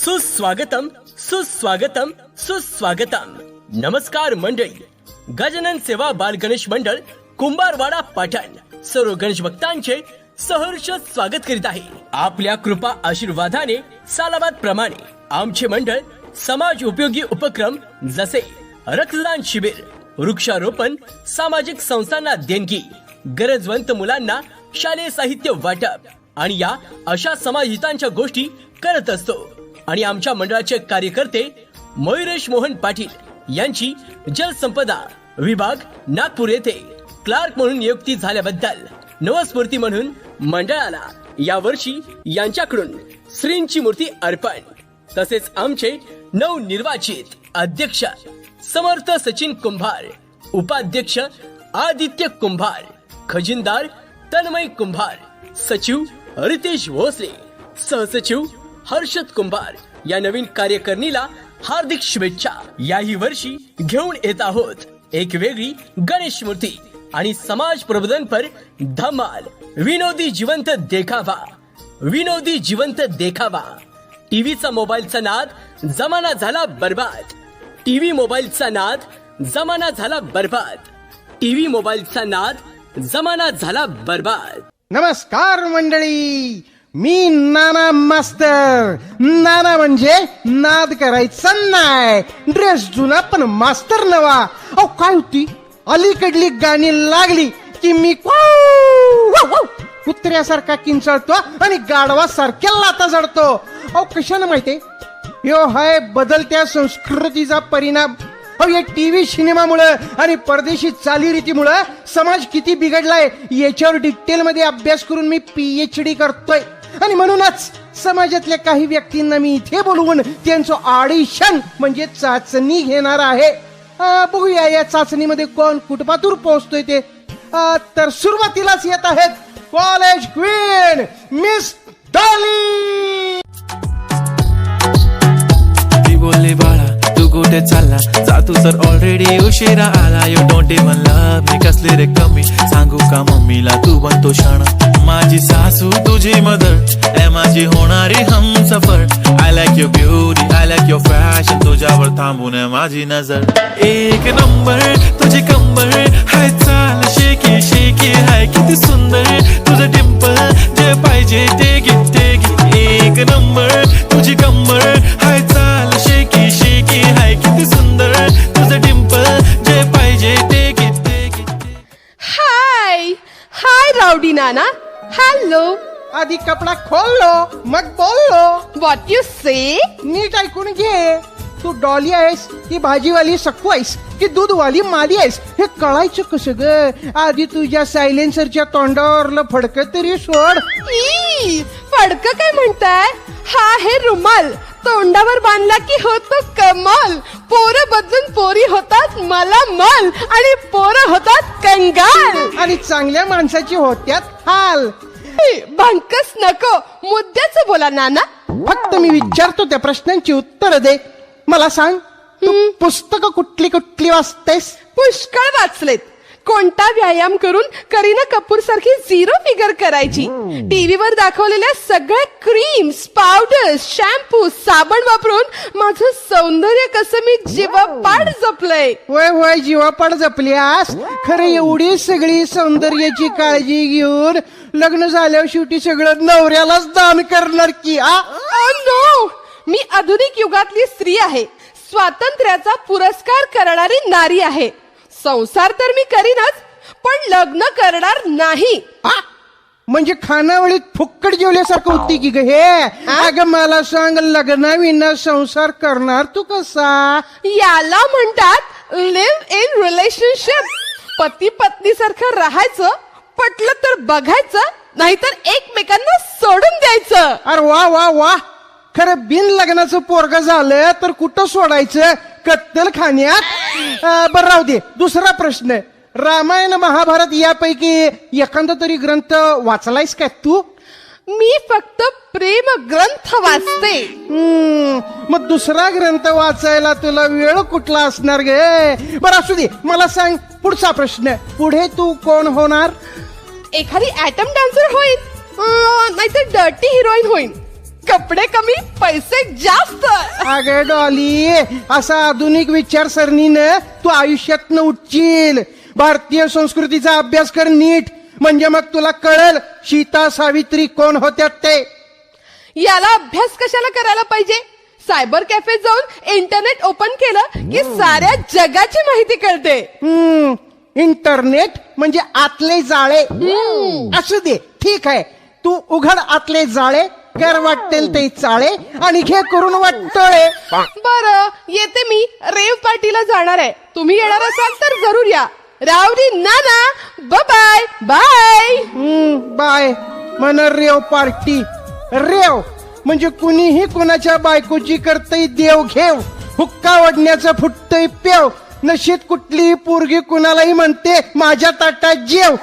सुस्वागतम सुस्वागतम सुस्वागतम। नमस्कार मंडळी गजानन सेवा बाल गणेश मंडळ कुंभारवाडा पाटण सर्व गणेश भक्तांचे सहर्ष स्वागत करीत आहे। आपल्या कृपा आशीर्वादाने सालाबाद प्रमाणे आमचे मंडळ समाज उपयोगी उपक्रम जसे रक्तदान शिबिर वृक्षारोपण सामाजिक संस्थांना देणगी गरजवंत मुलांना शालेय साहित्य वाटप आणि या अशा समाजहितांच्या गोष्टी करत असतो। आणि आमच्या मंडळाचे कार्यकर्ते मयुरेश मोहन पाटील यांची जलसंपदा विभाग नागपूर येथे क्लार्क म्हणून नियुक्ती झाल्याबद्दल नवस्फूर्ती म्हणून मंडळाला यावर्षी यांच्याकडून श्रींची मूर्ती अर्पण. तसेच आमचे नवनिर्वाचित अध्यक्ष समर्थ सचिन कुंभार उपाध्यक्ष आदित्य कुंभार खजिनदार तन्मय कुंभार सचिव रितेश भोसले सहसचिव हर्षद कुंभार या नवीन कार्यकारिणीला हार्दिक शुभेच्छा. याही वर्षी घेऊन येत आहोत एक वेगळी गणेश मूर्ती आणि समाज प्रबोधन पर धमाल. विनोदी जिवंत देखावा. विनोदी जिवंत देखावा. टीव्हीचा मोबाईलचा नाद जमाना झाला बर्बाद. टीव्ही मोबाईलचा नाद जमाना झाला बर्बाद. टीव्ही मोबाईलचा नाद जमाना झाला बर्बाद. नमस्कार मंडळी! मी नाना मास्तर. नाना म्हणजे नाद करायचा नाही ड्रेस जुना पण मास्तर नवा. अहो काय होती? अलीकडली गाणी लागली की मी कुत्र्यासारखा किंचळतो आणि गाढवासारख्या लाता जडतो अहो कशानं माहिती यो हाय बदलत्या संस्कृतीचा परिणाम. अहो या टीव्ही सिनेमामुळं आणि परदेशी चालीरीतीमुळं समाज किती बिघडलाय याच्यावर डिटेलमध्ये अभ्यास करून मी पीएच डी करतोय. आणि म्हणूनच समाजातल्या काही व्यक्तींना मी इथे बोलवून त्यांचं ऑडिशन म्हणजे चाचणी घेणार आहे. अं, बघूया या चाचणीमध्ये कोण कुटपातूर पोहोचतोय ते. अं, तर सुरुवातीलाच येत आहेत कॉलेज क्वीन मिस डॉली ती बोलली बाळा कुठे चालला? जा तू तर ऑलरेडी उशिरा आला. You don't even love me कसले रे कमी. सांगू का मम्मीला तू बनतो शाणा माझी सासू तुझी मदर. ए माझी होणारी हम सफर. I like your beauty I like your fashion तुझ्यावर थांबून आहे माझी नजर. एक नंबर तुझी कंबर. हाय चाल शेकी शेकी. हाय किती सुंदर. तुझं डिंपल जे पाहिजे ते घे ते घे एक नंबर तुझी कंबर. हाय चाल शेकी शेकी हाय किती सुंदर तुझं डिंपल. जे पाहिजे ते घे ते घे ते घे. हाय हाय रावडी नाना. हॅलो आधी कपडा खोललो मग बोललो. व्हॉट यू से नीट ऐकून घे. तू डॉली आहेस की भाजीवाली सक्कू आहेस की दूधवाली माली आहेस हे कळायचं कसं ग? आधी तुझ्या सायलेन्सरच्या तोंडावरलं फडक तरी सोड. ई फडक काय म्हणताय? हा आहे रुमाल. तोंडावर बांधला की होतो कमाल. पोरं बदलून पोरी होतात मला मल आणि पोरं होतात कंगाल. आणि चांगल्या माणसाची होत्यात हाल. भंकस नको. मुद्द्याच बोला नाना. फक्त मी विचारतो त्या प्रश्नांची उत्तर दे. मला सांग तू पुस्तक कुठली कुठली वाचतेस? पुष्कळ वाचलेत. कोणता व्यायाम करून करीना कपूर सारखी झिरो फिगर करायची. टीव्हीवर दाखवलेल्या सगळ्या क्रीम्स पावडर्स शॅम्पू साबण वापरून माझं सौंदर्य कसं मी जीवापाड जपलंय. वय वय जीवापड जपल्यास खरं एवढी सगळी सौंदर्याची काळजी घेऊन लग्न झाल्यावर शेवटी सगळं नवऱ्यालाच दान करणार की आ? नो मी आधुनिक युगातली स्त्री आहे. स्वातंत्र्याचा पुरस्कार करणारी नारी आहे. संसार तर मी करीनच पण लग्न करणार नाही. आ? म्हणजे खानावळीत फुक्कड जेवल्यासारखं होती की ग हे? अगं मला सांग लग्नाविना संसार करणार तू कसा? याला म्हणतात लिव्ह इन रिलेशनशिप पती पत्नी सारखं राहायचं पटलं तर बघायचं नाहीतर एकमेकांना सोडून द्यायचं. अरे वा वा वा. खरं बिन लग्नाचं पोरग झालं तर कुठं सोडायचं? कत्तल खाण्यात अं, बरं राहू दे. दुसरा प्रश्न. रामायण महाभारत यापैकी एखादा तरी ग्रंथ वाचलायस काय तू? मी फक्त प्रेम ग्रंथ वाचते. हम्म, मग दुसरा ग्रंथ वाचायला तुला वेळ कुठला असणार गे? बरं असू दे. मला सांग पुढचा प्रश्न. पुढे तू कोण होणार? एखादी ऍटम डान्सर होईन अं, नाहीतर डर्टी हिरोईन होईन कपडे कमी पैसे जास्त. अगं डॉली असा आधुनिक विचारसरणीनं तू आयुष्यात उठशील. भारतीय संस्कृतीचा अभ्यास कर नीट. म्हणजे मग तुला कळल सीता सावित्री कोण होत्या ते. याला अभ्यास कशाला करायला पाहिजे? सायबर कॅफेत जाऊन इंटरनेट ओपन केलं की साऱ्या जगाची माहिती कळते. हम्म. इंटरनेट म्हणजे आतले जाळे. असू दे ठीक आहे. तू उघड आतले जाळे कर वाटेल ते चाळे आणि घे करून वाटतोय बर येते मी. रेव पार्टीला जाणार आहे. तुम्ही येणार असाल तर जरूर या. Rowdy Nana bye bye hmm, bye. मन रेव पार्टी. रेव म्हणजे कुणीही कुणाच्या बायकोची करतय देव घेव. हुक्का ओढण्याचं फुटतय पेव. नशीत कुठलीही पोरगी कुणालाही म्हणते माझ्या ताटात जेव.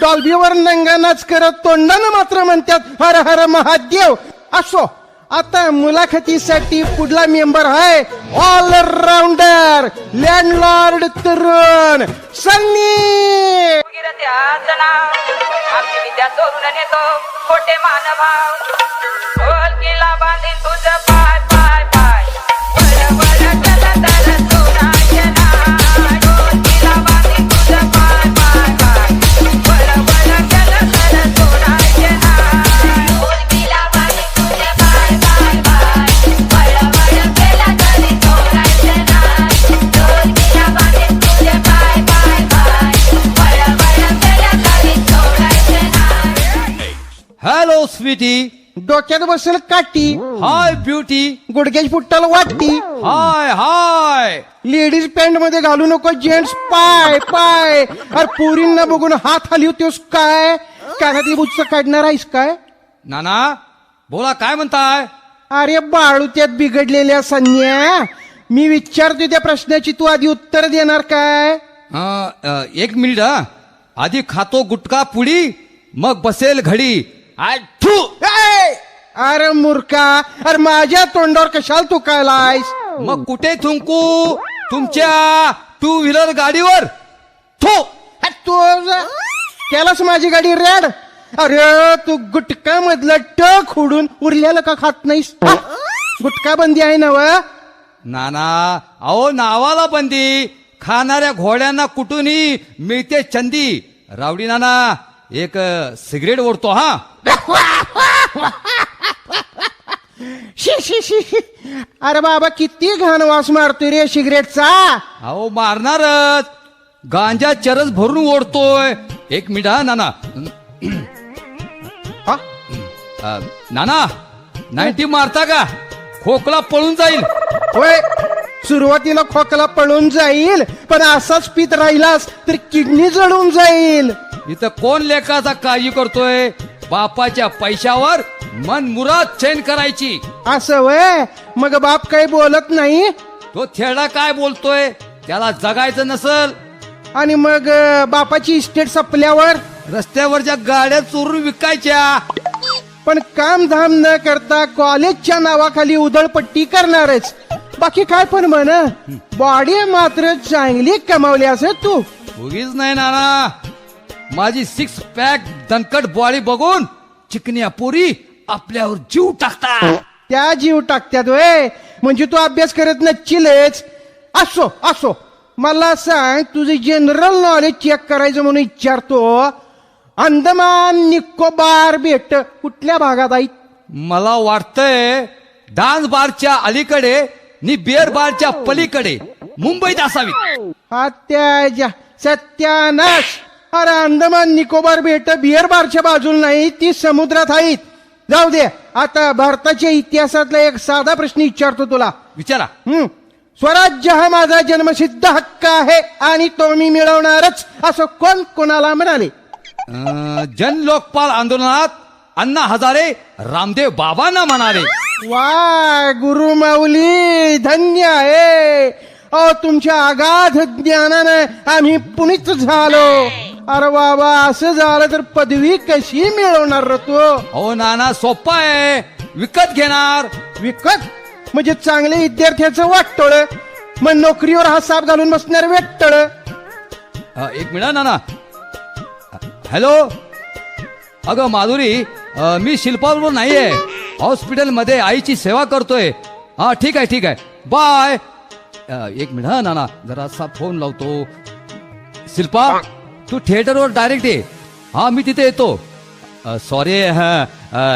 डॉल्बीवर नंगानाच करत तोंडानं मात्र म्हणतात हर हर महादेव. असो आता मुलाखतीसाठी पुढला मेंबर आहे ऑल राऊंडर लँडलॉर्ड तरुण सन्नी आमची विद्या चोरून नेतो खोटे मानभाव ढोल किल्ला बांधीन तुझं स्वीटी डोक्यात बसेल काठी. हाय ब्युटी गुडघ्याची फुट्टाला वाटती हाय हाय लेडीज पॅन्टमध्ये घालू नको जेंट्स पाय पाय. अरे पोरींना बघून हात खाली होतोस काय? कानातली बुच्च काढणार आहेस काय? नाना बोला काय म्हणताय? अरे बाळू त्यात बिघडलेल्या संज्ञा. मी विचारतो त्या प्रश्नाची तू आधी उत्तर देणार काय? अं, अं, एक मिनिट हा. आधी खातो गुटखा पुडी मग बसेल घडी. आय थू ए! अरे मूर्खा अरे माझ्या तोंडावर कशाला तू काय लायस मग कुठे थुंकू? तुमच्या टू व्हीलर गाडीवर. थू हा, तू त्यालाच माझी गाडी रेड? अरे तू गुटखा मधलं टक उडून उरलेलं का खात नाहीस? हा? गुटखा बंदी आहे ना व नाना अहो नावाला बंदी. खाणाऱ्या घोड्यांना कुठूनही मिळते चंदी. रावडी नाना एक सिगरेट ओढतो हा. शी शी शी शी. अरे बाबा किती घाण वास मारतोय रे सिगरेटचा. अहो मारणारच. गांजा चरस भरून ओढतोय. एक मिनिट हा नाना. हा? अ, नाना नाईन्टी मारता का? खोकला पळून जाईल. होय सुरुवातीला खोकला पळून जाईल पण असाच पित राहिलास तर किडनी जळून जाईल. इथं कोण लेखाचा काळजी करतोय? बापाच्या पैशावर मन मुराद चैन करायची. असं वय? मग बाप काही बोलत नाही? तो थेडा काय बोलतोय? त्याला जगायचं नसल? आणि मग अं, बापाची इस्टेट संपल्यावर? रस्त्यावरच्या गाड्या चोरून विकायच्या. पण काम धाम न करता कॉलेजच्या नावाखाली उधळपट्टी करणारच. बाकी काय पण म्हण? बॉडी मात्र चांगली कमावली असे तू. उगीच नाही नाना. माझी सिक्स पॅक दणकट बॉडी बघून चिकन्या पोरी आपल्यावर जीव टाकतात. त्या जीव टाकत्यात वय म्हणजे तू अभ्यास करत नसशीलच. असो असो. मला सांग तुझे जनरल नॉलेज चेक करायचं म्हणून विचारतो. अंदमान निकोबार बेट कुठल्या भागात आहेत? मला वाटतंय डान्स बारच्या अलीकडे नि बिअर बारच्या पलीकडे. मुंबईत असावी. हत्याजा सत्यानाश. अरे अंदमान निकोबार बेट बिअर बारच्या बाजूला नाही ती समुद्रात आहेत. जाऊ दे. आता भारताच्या इतिहासातला एक साधा प्रश्न विचारतो तुला. विचारा. हम्म. स्वराज्य हा माझा जन्मसिद्ध हक्क आहे आणि तो मी मिळवणारच असं कोण कोणाला म्हणाले? अं, जन लोकपाल आंदोलनात अण्णा हजारे रामदेव बाबांना म्हणाले. वा गुरु माऊली धन्य आहे. अ तुमच्या अगाध ज्ञानानं आम्ही पुनीत झालो. अरे बाबा असं झालं तर पदवी कशी मिळवणार रे तू? अहो नाना सोप्पा आहे. विकत घेणार. विकत? म्हणजे चांगले विद्यार्थ्याचं वाटतोळ? मग नोकरीवर हा साप घालून बसणार वेटतळ? अं, एक मिनिट नाना. हॅलो? अगं माधुरी अं, मी शिल्पाबरोबर नाहीये. हॉस्पिटलमध्ये आईची सेवा करतोय. हा ठीक आहे ठीक आहे. बाय. अ, एक मिनिट हा नाना. जरासा फोन लावतो. शिल्पा? तू थिएटरवर डायरेक्ट ये. हा मी तिथे येतो. Sorry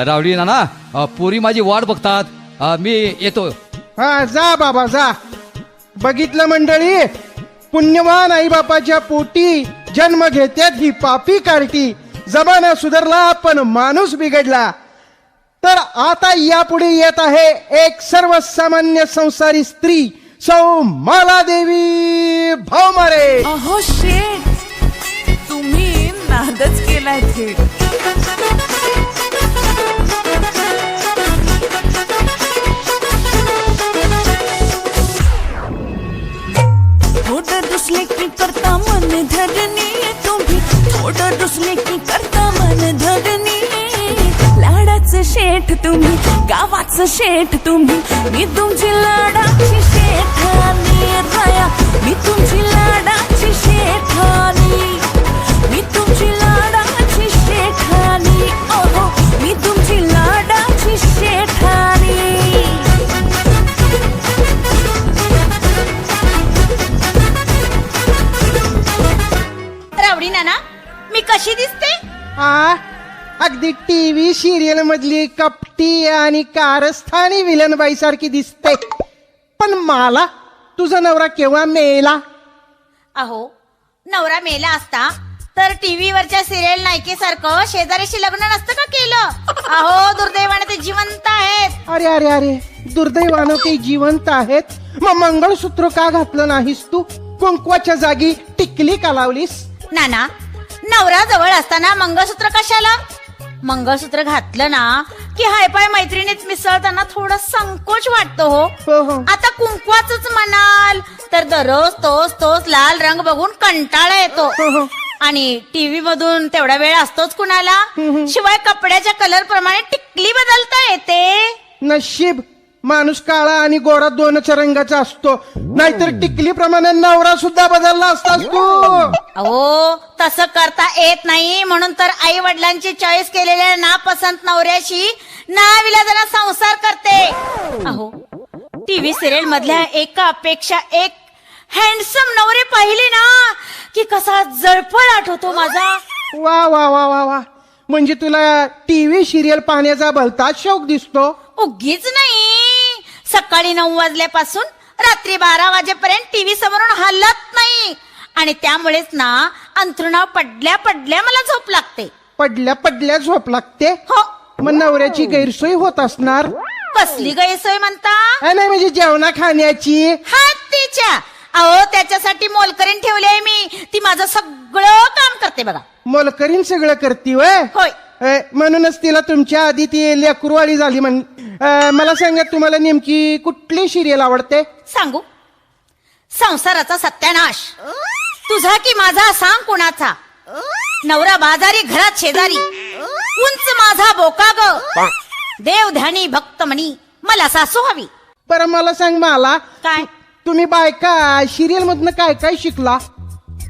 rowdy Nana. पोरी माझी वाट बघतात. अ, मी येतो. हा जा बाबा जा. बघितलं मंडळी पुण्यवान आई बापाच्या पोटी जन्म घेत्यात ही पापी कार्टी. जमाना सुधारला पण माणूस बिघडला. तर आता यापुढे येत आहे एक सर्वसामान्य संसारी स्त्री सौ मालादेवी भावमारे अहो शेट तुम्ही नादच केलाय थेट. थोडं दुसले की करता मन धरणी तुम्ही. थोडं दुसले की करता मन धरणी लाडाचं शेठ तुम्ही गावाचं शेठ तुम्ही. मी तुमची लाडा सिरियल मधली कपटी आणि कारस्थानी विलन बाई सारखी दिसते. पण मला तुझा नवरा केव्हा मेला? अहो नवरा मेला असता तर टीव्ही वरच्या सिरियल नायिकेसारखं शेजाऱ्याशी लग्न नसतं का केलं? अहो दुर्दैवाने ते जिवंत आहेत. अरे अरे अरे दुर्दैवानं ते जिवंत आहेत? मग मंगळसूत्र का घातलं नाहीस तू? कुंकवाच्या जागी टिकली का लावलीस? नाना नवरा जवळ असताना मंगळसूत्र कशाला? मंगळसूत्र घातलं ना की हायपाय मैत्रिणीत मिसळताना थोडा संकोच वाटतो हो, हो हो. आता कुंकवाच म्हणाल. तर दररोज तोच तोच लाल रंग बघून कंटाळा येतो. हो, हो. आणि टीव्ही मधून तेवढा वेळ असतोच कुणाला. शिवाय कपड्याच्या कलर प्रमाणे टिकली बदलता येते. नशीब. माणूस काळा आणि गोरा दोनच रंगाचा असतो. नाहीतर टिकली प्रमाणे नवरा सुद्धा बदलला असतास तू. अहो तसं करता येत नाही. म्हणून तर आई वडिलांची चॉईस केलेल्या नापसंत नवऱ्याशी नाविलाजाना संसार करते. अहो टीव्ही सिरियल मधल्या एकापेक्षा एक हँडसम नवरे पाहिले ना की कसा जळफळ आठवतो माझा. वा वा वा वा वा. म्हणजे तुला टीव्ही सिरियल पाहण्याचा भलता शौक दिसतो? उगीच नाही. सकाळी नऊ वाजल्यापासून रात्री बारा वाजेपर्यंत टीव्ही समोरून हलत नाही. आणि त्यामुळेच ना अंथरुणा पडल्या पडल्या मला झोप लागते. पडल्या पडल्या झोप लागते? हो. मग नवऱ्याची गैरसोय होत असणार? कसली गैरसोय म्हणता? अ, नाही म्हणजे जेवणा खाण्याची? हत्तीच्या अहो त्याच्यासाठी मोलकरीन ठेवली आहे मी. ती माझं सगळं काम करते बघा. मोलकरीन सगळं करती वय होय. अ, म्हणूनच तिला तुमच्या आधी ती लेकुरवाळी झाली म्हण अ, मला सांगा तुम्हाला नेमकी कुठली सिरियल आवडते? सांगू? संसाराचा सत्यानाश. तुझा की माझा सांग कुणाचा? नवरा बाजारी घरात शेजारी. उंच माझा बोका ग. देव ध्यानी भक्त म्हणी मला सासू हवी. बरं मला सांग मला. काय? तुम्ही बायका सिरियल मधनं काय काय शिकला?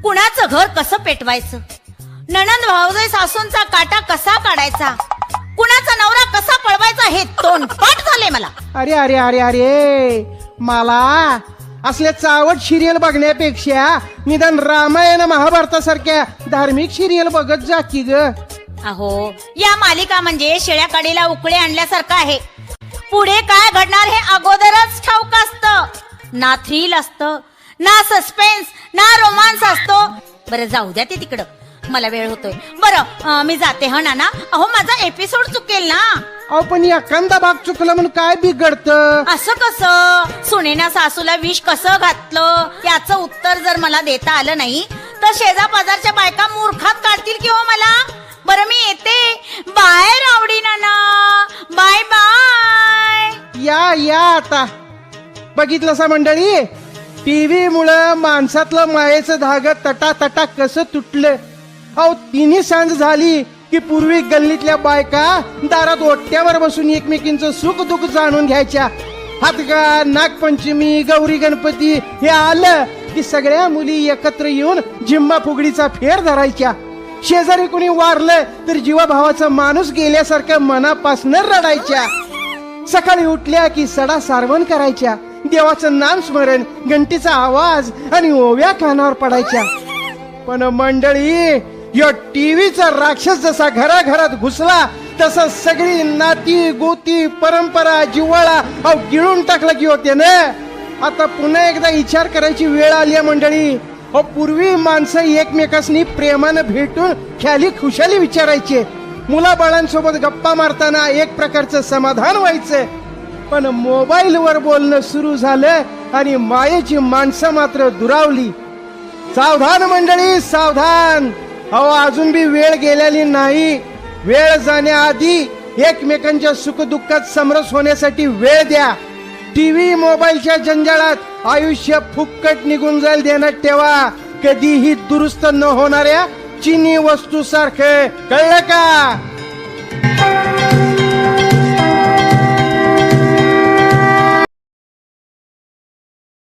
कुणाचं घर कसं पेटवायचं? नणंद भाऊजाई सासूंचा काटा कसा काढायचा? कुणाचा नवरा कसा पळवायचा हे तोंडपाठ झाले मला. अरे अरे अरे अरे. मला असल्या चावट सिरियल बघण्यापेक्षा निदान रामायण महाभारतासारख्या धार्मिक सिरियल बघत जा की ग. अहो या मालिका म्हणजे शेळ्या काडीला उकळे आणल्यासारखं आहे. पुढे काय घडणार हे अगोदरच ठाऊक असत. ना थ्रिल असत ना सस्पेन्स ना रोमांस असतो. बरं जाऊ द्या ते तिकडं. मला वेळ होतोय. बरं मी जाते हा नाना. अहो माझा एपिसोड चुकेल ना. अहो पण एखादा भाग चुकला म्हणून काय बिघडत? असं कसं? सुनेना सासूला विष कसं घातलं? याचं उत्तर जर मला देता आलं नाही तर शेजा पाजारच्या बायका मूर्खात काढतील की हो मला? बरं मी येते. Bye rowdy Nana. Bye bye. या या आता. बघितलं सा मंडळी? टीव्ही मुळे माणसातलं मायेचं धाग तटा तटा कसं तुटलं. अहो तिन्ही सांज झाली की पूर्वी गल्लीतल्या बायका दारात ओट्यावर बसून एकमेकींचं सुख दुःख जाणून घ्यायच्या. हातगा नागपंचमी गौरी गणपती हे आलं की सगळ्या मुली एकत्र येऊन जिम्मा फुगडीचा फेर धरायच्या. शेजारी कुणी वारलं तर जीवाभावाचा माणूस गेल्यासारखं मनापासनं रडायच्या. सकाळी उठल्या की सडा सारवण करायच्या. देवाचं नाम स्मरण घंटीचा आवाज आणि ओव्या कानावर पडायच्या. पण मंडळी या टीव्हीचा राक्षस जसा घराघरात घुसला तसा सगळी नाती गोती परंपरा जिव्हाळा अहो गिळून टाकलं की होते ना आता पुन्हा एकदा विचार करायची वेळ आली आहे मंडळी. हो पूर्वी माणसं एकमेकांनी प्रेमानं भेटून ख्याली खुशाली विचारायचे. मुलाबाळांसोबत गप्पा मारताना एक प्रकारचं समाधान व्हायचं. पण मोबाईल वर बोलणं सुरू झालं आणि मायेची माणसं मात्र दुरावली. सावधान मंडळी सावधान! अहो अजून बी वेळ गेलेली नाही. वेळ जाण्याआधी एकमेकांच्या सुखदुःखात समरस होण्यासाठी वेळ द्या. टीव्ही मोबाईलच्या जंजाळात आयुष्य फुक्कट निघून जाईल देण्यात ठेवा. कधीही दुरुस्त न होणाऱ्या चिनी वस्तू सारखे कळलं का?